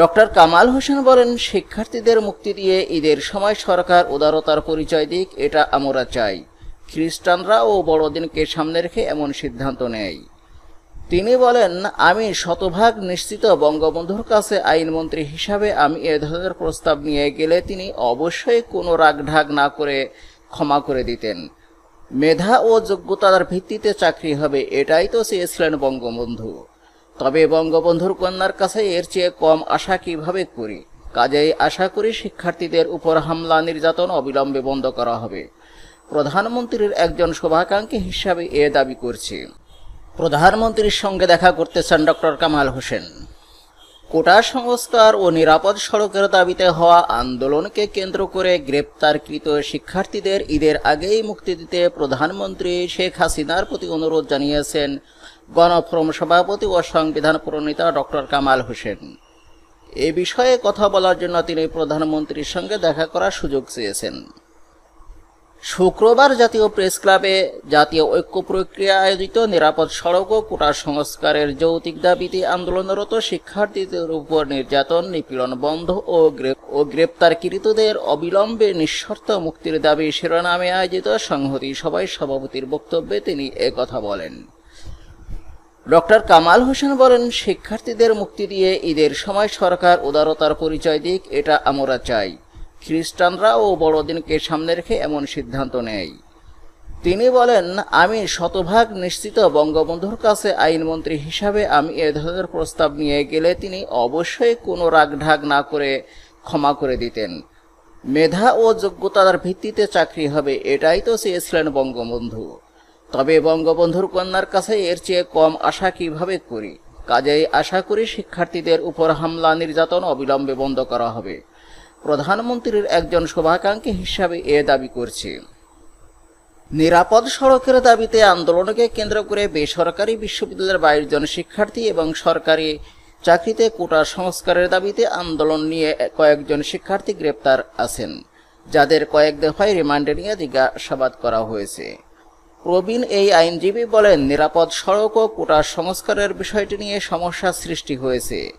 Doctor Kamal Hossain বলেন, শিক্ষার্থীদের মুক্তি দিয়ে ঈদের সময় সরকার উদারতার পরিচয় দিক, এটা আমরা চাই। খ্রিস্টানরা ও বড়দিনকে সামনে রেখে এমন সিদ্ধান্ত নেয়। তিনি বলেন, আমি শতভাগ নিশ্চিত বঙ্গবন্ধুর কাছে আইনমন্ত্রী হিসাবে আমি এ ধরনের প্রস্তাব নিয়ে গেলে তিনি অবশ্যই কোনো রাগঢাগ না করে ক্ষমা করে দিতেন। মেধা ও যোগ্যতার ভিত্তিতে চাকরি হবে, এটাই তো চেয়েছিলেন বঙ্গবন্ধু। তবে বঙ্গবন্ধুর কন্যার কাছে এর চেয়ে কম আশা কীভাবে করি? কাজেই আশা করি শিক্ষার্থীদের উপর হামলা নির্যাতন অবিলম্বে বন্ধ করা হবে। প্রধানমন্ত্রীর একজন শুভাকাঙ্ক্ষী হিসাবে এ দাবি করছি। প্রধানমন্ত্রীর সঙ্গে দেখা করতে চান ডক্টর কামাল হোসেন। কোটা সংস্কার ও নিরাপদ সড়কের দাবিতে হওয়া আন্দোলনকে কেন্দ্র করে গ্রেপ্তারকৃত শিক্ষার্থীদের ঈদের আগেই মুক্তি দিতে প্রধানমন্ত্রী শেখ হাসিনার প্রতি অনুরোধ জানিয়েছেন গণফোরাম সভাপতি ও সংবিধান প্রণেতা ডক্টর কামাল হোসেন। এ বিষয়ে কথা বলার জন্য তিনি প্রধানমন্ত্রীর সঙ্গে দেখা করার সুযোগ চেয়েছেন। শুক্রবার জাতীয় প্রেস ক্লাবে জাতীয় ঐক্য প্রক্রিয়া আয়োজিত নিরাপদ সড়ক ও কোটা সংস্কারের যৌতিক দাবিতে আন্দোলনরত শিক্ষার্থীদের উপর নির্যাতন, নিপীড়ন বন্ধ ও ও গ্রেপ্তারকৃতদের অবিলম্বে নিঃশর্ত মুক্তির দাবি শিরোনামে আয়োজিত সংহতি সভায় সভাপতির বক্তব্যে তিনি একথা বলেন। ডক্টর কামাল হোসেন বলেন, শিক্ষার্থীদের মুক্তি দিয়ে ঈদের সময় সরকার উদারতার পরিচয় দিক, এটা আমরা চাই। খ্রিস্টানরা ও বড়দিনকে সামনে রেখে এমন সিদ্ধান্ত নেয়। তিনি বলেন, আমি শতভাগ নিশ্চিত বঙ্গবন্ধুর কাছে আইনমন্ত্রী হিসাবে আমি এ ধরনের প্রস্তাব নিয়ে গেলে তিনি অবশ্যই কোনো রাগঢাগ না করে ক্ষমা করে দিতেন। মেধা ও যোগ্যতার ভিত্তিতে চাকরি হবে, এটাই তো চেয়েছিলেন বঙ্গবন্ধু। তবে বঙ্গবন্ধুর কন্যার কাছে এর চেয়ে কম আশা কীভাবে করি? কাজেই আশা করি শিক্ষার্থীদের উপর হামলা নির্যাতন অবিলম্বে বন্ধ করা হবে। প্রধানমন্ত্রীর একজন শুভাকাঙ্ক্ষী হিসাবে এ দাবি করছি। নিরাপদ সড়কের দাবিতে আন্দোলনকে কেন্দ্র করে বেসরকারি বিশ্ববিদ্যালয়ের বাইশ জন শিক্ষার্থী এবং সরকারি চাকরিতে কোটা সংস্কারের দাবিতে আন্দোলন নিয়ে কয়েকজন শিক্ষার্থী গ্রেপ্তার আছেন, যাদের কয়েক দফায় রিমান্ডে নিয়ে জিজ্ঞাসাবাদ করা হয়েছে। প্রবীণ এই আইনজীবী বলেন, নিরাপদ সড়ক ও কোটা সংস্কারের বিষয়টি নিয়ে সমস্যা সৃষ্টি হয়েছে।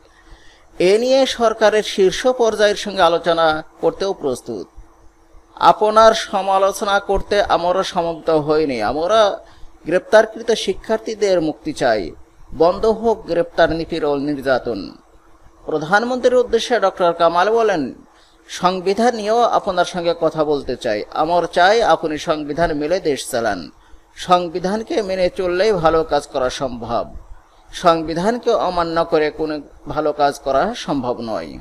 এ নিয়ে সরকারের শীর্ষ পর্যায়ের সঙ্গে আলোচনা করতেও প্রস্তুত। আপনার সমালোচনা করতে আমরা সমাপ্ত হইনি। আমরা গ্রেপ্তারকৃত শিক্ষার্থীদের মুক্তি চাই। বন্ধ হোক গ্রেপ্তার নিপীড়ন নির্যাতন। প্রধানমন্ত্রীর উদ্দেশ্যে ডক্টর কামাল বলেন, সংবিধান নিয়েও আপনার সঙ্গে কথা বলতে চাই। আমার চাই আপনি সংবিধান মেলে দেশ চালান। সংবিধানকে মেনে চললেই ভালো কাজ করা সম্ভব। সংবিধানকে অমান্য করে কোনো ভালো কাজ করা সম্ভব নয়।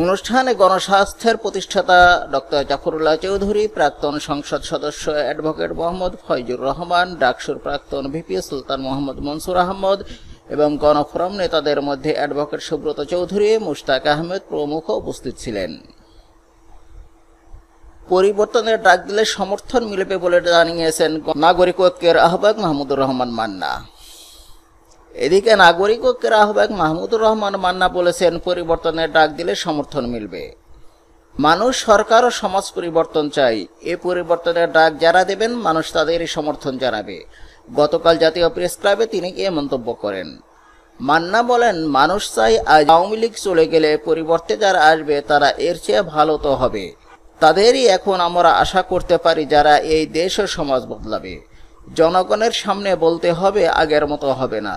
অনুষ্ঠানে গণস্বাস্থ্যের প্রতিষ্ঠাতা ডক্টর জাফরুল্লাহ চৌধুরী, প্রাক্তন সংসদ সদস্য অ্যাডভোকেট মোহাম্মদ ফয়জুর রহমান, ডাকসুর প্রাক্তন ভিপি সুলতান মোহাম্মদ মনসুর আহমদ এবং গণফোরাম নেতাদের মধ্যে অ্যাডভোকেট সুব্রত চৌধুরী, মুশতাক আহমেদ প্রমুখ উপস্থিত ছিলেন। পরিবর্তনের ডাক দিলে সমর্থন মিলবে বলে জানিয়েছেন নাগরিক ঐক্যের আহ্বায়ক মাহমুদুর রহমান মান্না। এদিকে নাগরিক ঐক্যের আহ্বায়ক মাহমুদুর রহমান মান্না বলেছেন, পরিবর্তনের ডাক দিলে সমর্থন মিলবে। মানুষ, সরকার ও সমাজ পরিবর্তন চাই। এ পরিবর্তনের ডাক যারা দেবেন, মানুষ তাদেরই সমর্থন জানাবে। গতকাল জাতীয় প্রেস ক্লাবে তিনি এ মন্তব্য করেন। মান্না বলেন, মানুষ চাই আজ আওয়ামী লীগ চলে গেলে পরিবর্তে যারা আসবে, তারা এর চেয়ে ভালো তো হবে। তাদেরই এখন আমরা আশা করতে পারি যারা এই দেশ ও সমাজ বদলাবে। জনগণের সামনে বলতে হবে, আগের মতো হবে না।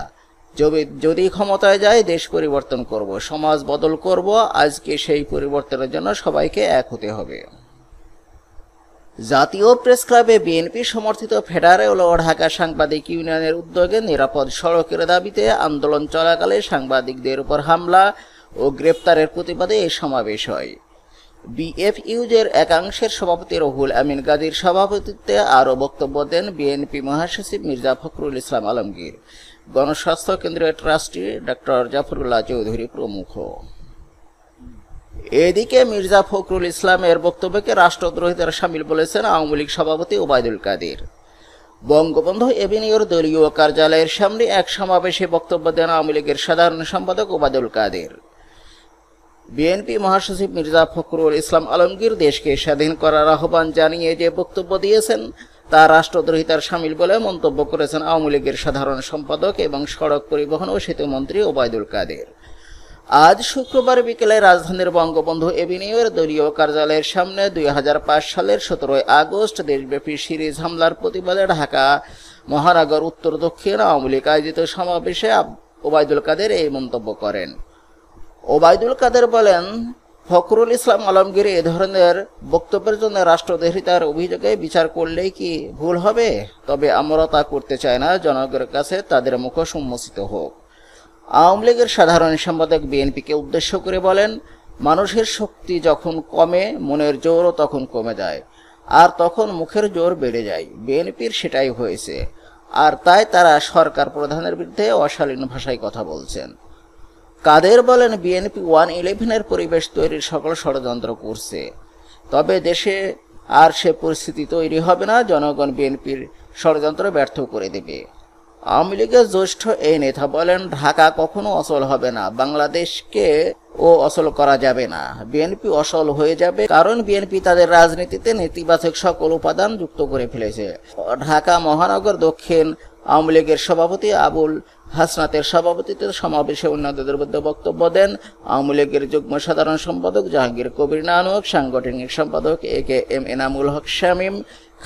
যদি যদি ক্ষমতায় যায়, দেশ পরিবর্তন করব, সমাজ বদল করব, আজকে সেই পরিবর্তনের জন্য সবাইকে এক হতে হবে। জাতীয় প্রেস ক্লাবে বিএনপি সমর্থিত ফেডারেল ও ঢাকা সাংবাদিক ইউনিয়নের উদ্যোগে নিরাপদ সড়কের দাবিতে আন্দোলন চলাকালে সাংবাদিকদের উপর হামলা ও গ্রেপ্তারের প্রতিবাদে এই সমাবেশ হয়। বিএফইউজের একাংশের সভাপতি রহুল আমিন গাজীর সভাপতিত্বে আরও বক্তব্য দেন বিএনপি মহাসচিব মির্জা ফখরুল ইসলাম আলমগীর। গণস্বাস্থ্য কেন্দ্রের ট্রাস্টি ডক্টর জাফরুল্লাহ চৌধুরী প্রমুখ। এদিকে মির্জা ফখরুল ইসলামের বক্তব্যকে রাষ্ট্রদ্রোহিতার সামিল বলেছেন আওয়ামী লীগ সভাপতি ওবায়দুল কাদের। বঙ্গবন্ধু এভিনিউর দলীয় কার্যালয়ের সামনে এক সমাবেশে বক্তব্য দেন আওয়ামী লীগের সাধারণ সম্পাদক ওবায়দুল কাদের। বিএনপি মহাসচিব মির্জা ফখরুল ইসলাম আলমগীর দেশকে স্বাধীন করার আহ্বান জানিয়ে যে বক্তব্য দিয়েছেন, তা রাষ্ট্রদ্রোহিতার সামিল বলে মন্তব্য করেছেন আওয়ামী লীগের সাধারণ সম্পাদক এবং সড়ক পরিবহন ও সেতুমন্ত্রী ওবায়দুল কাদের। আজ শুক্রবার বিকেলে রাজধানীর বঙ্গবন্ধু এভিনিউয়ের দলীয় কার্যালয়ের সামনে দুই হাজার পাঁচ সালের সতেরোই আগস্ট দেশব্যাপী সিরিজ হামলার প্রতিবাদে ঢাকা মহানগর উত্তর দক্ষিণ আওয়ামী লীগ আয়োজিত সমাবেশে ওবায়দুল কাদের এই মন্তব্য করেন। ওবায়দুল কাদের বলেন, ফখরুল ইসলাম আলমগীর এ ধরনের বক্তব্যের জন্য রাষ্ট্রদ্রোহিতার অভিযোগে বিচার করলেই কি ভুল হবে? তবে আমরা তা করতে চাই না, জনগণের কাছে তাদের মুখ সম্মোচিত হোক। আওয়ামী লীগের সাধারণ সম্পাদক বিএনপিকে উদ্দেশ্য করে বলেন, মানুষের শক্তি যখন কমে, মনের জোরও তখন কমে যায়, আর তখন মুখের জোর বেড়ে যায়। বিএনপির সেটাই হয়েছে। আর তাই তারা সরকার প্রধানের বিরুদ্ধে অশালীন ভাষায় কথা বলছেন। কাদের বলেন বিএনপি ওয়ান ইলেভেনের পরিবেশ তৈরির সকল ষড়যন্ত্র করছে। তবে দেশে আর সে পরিস্থিতি তৈরি হবে না, জনগণ বিএনপির ষড়যন্ত্র ব্যর্থ করে দেবে। আওয়ামী লীগের জ্যেষ্ঠ এই নেতা বলেন, ঢাকা কখনো অচল হবে না, বাংলাদেশকে ও অচল করা যাবে না। বিএনপি অসল হয়ে যাবে কারণ বিএনপি তাদের রাজনীতিতে নেতিবাচক সকল উপাদান যুক্ত করে ফেলেছে। ঢাকা মহানগর দক্ষিণ আওয়ামী লীগের সভাপতি আবুল হাসনাতের সভাপতিত্বে সমাবেশে অন্যদের মধ্যে বক্তব্য দেন আওয়ামী লীগের যুগ্ম সাধারণ সম্পাদক জাহাঙ্গীর কবির নানক, সাংগঠনিক সম্পাদক A K M Enamul Haque Shamim,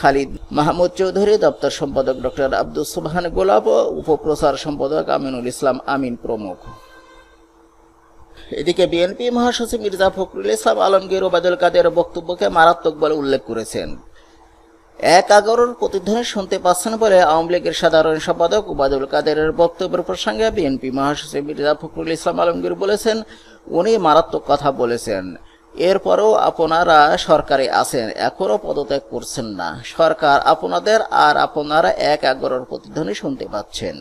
Khalid Mahmud Chowdhury, দপ্তর সম্পাদক ডক্টর আব্দুল সুবহান গোলাপ ও উপপ্রচার সম্পাদক আমিনুল ইসলাম আমিন প্রমুখ। এদিকে বিএনপি মহাসচিব মির্জা ফখরুল ইসলাম আলমগীর ওবায়দুল কাদের বক্তব্যকে মারাত্মক বলে উল্লেখ করেছেন। এক আগরের প্রতিধ্বনি শুনতে পাচ্ছেন বলে আওয়ামী লীগের সাধারণ সম্পাদক ওবায়দুল কাদেরের বক্তব্যের প্রসঙ্গে বিএনপি মহাসচিব মির্জা ফখরুল ইসলাম আলমগীর বলেছেন, উনি মারাত্মক কথা বলেছেন। এরপরও আপনারা সরকারে আছেন এখনও পদত্যাগ করছেন না। সরকার আপনাদের আর আপনারা এক আগরের প্রতিধ্বনি শুনতে পাচ্ছেন।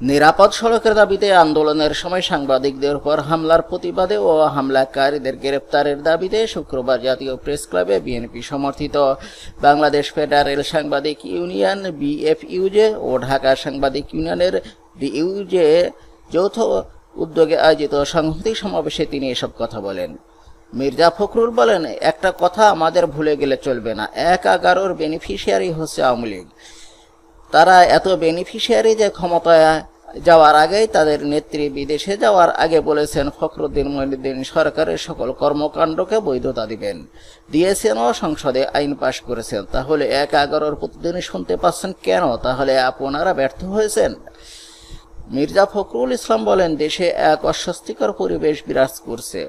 নিরাপদ সড়কের দাবিতে আন্দোলনের সময় সাংবাদিকদের উপর হামলার প্রতিবাদে ও হামলাকারীদের গ্রেপ্তারের দাবিতে শুক্রবার জাতীয় প্রেস ক্লাবে বিএনপি সমর্থিত। বাংলাদেশ ফেডারেল সাংবাদিক ইউনিয়ন বিএফইউজে ও ঢাকা সাংবাদিক ইউনিয়নের বিইউজে যৌথ উদ্যোগে আয়োজিত সাংহতিক সমাবেশে তিনি এসব কথা বলেন। মির্জা ফখরুল বলেন, একটা কথা আমাদের ভুলে গেলে চলবে না। এক এগারোর বেনিফিশিয়ারি হচ্ছে আওয়ামী লীগ। তারা এত বেনিফিশিয়ারি যে ক্ষমতায় যাওয়ার আগেই তাদের নেত্রী বিদেশে যাওয়ার আগে বলেছেন, ফখরুদ্দিন মহিউদ্দিন সরকারের সকল কর্মকাণ্ডকে বৈধতা দিবেন। দিয়েছেন ও সংসদে আইন পাশ করেছেন। তাহলে এক এগারোর প্রতিদিনই শুনতে পাচ্ছেন কেন? তাহলে আপনারা ব্যর্থ হয়েছেন? মির্জা ফখরুল ইসলাম বলেন, দেশে এক অস্বস্তিকর পরিবেশ বিরাজ করছে।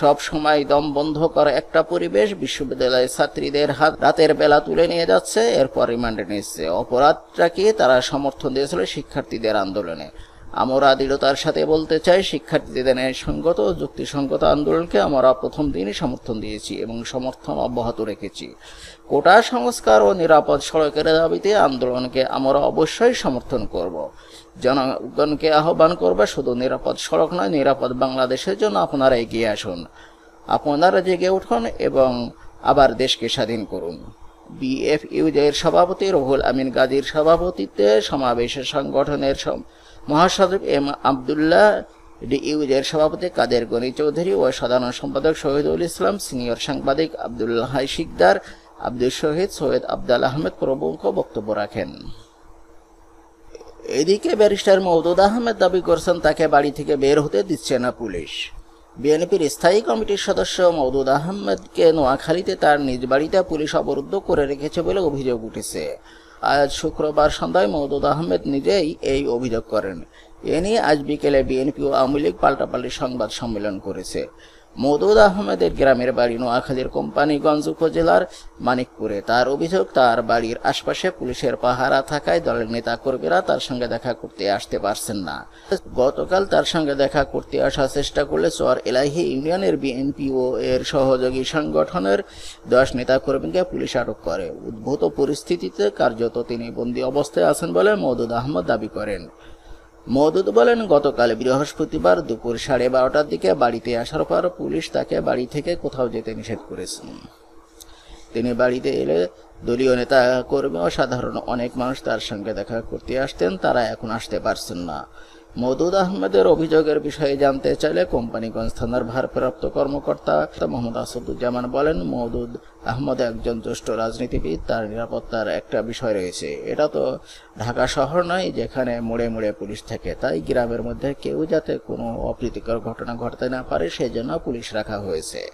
সব সময় দম বন্ধ করা একটা পরিবেশ বিশ্ববিদ্যালয়ের ছাত্রীদের হাত রাতের বেলা তুলে নিয়ে যাচ্ছে, এরপর রিমান্ডে নিচ্ছে। অপরাধটাকে তারা সমর্থন দিয়েছিল শিক্ষার্থীদের আন্দোলনে? আমরা দৃঢ়তার সাথে বলতে চাই, শিক্ষার্থীদের ন্যায়সঙ্গত যুক্তিসঙ্গত আন্দোলনকে আমরা প্রথম দিনই সমর্থন দিয়েছি এবং সমর্থন অব্যাহত রেখেছি। কোটা সংস্কার ও নিরাপদ সড়কের দাবিতে আন্দোলনকে আমরা অবশ্যই সমর্থন করব। জনগণকে আহ্বান করবে, শুধু নিরাপদ সড়ক নয়, নিরাপদ বাংলাদেশের জন্য আপনারা এগিয়ে আসুন। আপনারা জেগে উঠুন এবং আবার দেশকে স্বাধীন করুন। বিএফইউজের সভাপতি রহুল আমিন গাজীর সভাপতিত্বে সমাবেশে সংগঠনের মহাসচিব এম আবদুল্লাহ ডিইউজের সভাপতি কাদের গনি চৌধুরী ও সাধারণ সম্পাদক শহীদুল ইসলাম, সিনিয়র সাংবাদিক আবদুল্লাহ শিকদার, আব্দুল শহীদ, সৈয়দ আবদাল আহমেদ প্রমুখ বক্তব্য রাখেন। এদিকে ব্যারিস্টার মওদুদ আহমেদ দাবি করছেন, তাকে বাড়ি থেকে বের হতে দিচ্ছে না পুলিশ। বিএনপির স্থায়ী কমিটির সদস্য মওদুদ আহমেদকে নোয়াখালীতে তার নিজ বাড়িতে পুলিশ অবরুদ্ধ করে রেখেছে বলে অভিযোগ উঠেছে। আজ শুক্রবার সন্ধ্যায় মৌদুদ আহমেদ নিজেই এই অভিযোগ করেন। এ নিয়ে আজ বিকেলে বিএনপি ও আওয়ামী লীগ পাল্টাপাল্টি সংবাদ সম্মেলন করেছে। মওদুদ আহমেদের গ্রামের বাড়ি নোয়াখালীর কোম্পানিগঞ্জ উপজেলার মানিকপুরে। তার অভিযোগ, তার বাড়ির আশপাশে পুলিশের পাহারা থাকায় দলের নেতা কর্মীরা তার সঙ্গে দেখা করতে আসতে পারছেন না। গতকাল তার সঙ্গে দেখা করতে আসার চেষ্টা করলে চর এলাহি ইউনিয়নের বিএনপি ও এর সহযোগী সংগঠনের দশ নেতা কর্মীকে পুলিশ আটক করে। উদ্ভূত পরিস্থিতিতে কার্যত তিনি বন্দী অবস্থায় আছেন বলে মদুদ আহমদ দাবি করেন। মওদুদ বলেন, গতকাল বৃহস্পতিবার দুপুর সাড়ে বারোটার দিকে বাড়িতে আসার পর পুলিশ তাকে বাড়ি থেকে কোথাও যেতে নিষেধ করেছেন তিনি বাড়িতে এলে দলীয় নেতা, কর্মী ও সাধারণ অনেক মানুষ তার সঙ্গে দেখা করতে আসতেন। তারা এখন আসতে পারছেন না। মদুদ আহমেদের অভিযোগের বিষয়ে জানতে চাইলে কোম্পানিগঞ্জ থানার ভারপ্রাপ্ত কর্মকর্তা মোহাম্মদ আসাদুজ্জামান বলেন মদুদ আহমদ একজন জ্যেষ্ঠ রাজনীতিবিদ, তার নিরাপত্তার একটা বিষয় রয়েছে। এটা তো ঢাকা শহর নয়, যেখানে মোড়ে মোড়ে পুলিশ থাকে। তাই গ্রামের মধ্যে কেউ যাতে কোনো অপ্রীতিকর ঘটনা ঘটতে না পারে, সেজন্য পুলিশ রাখা হয়েছে।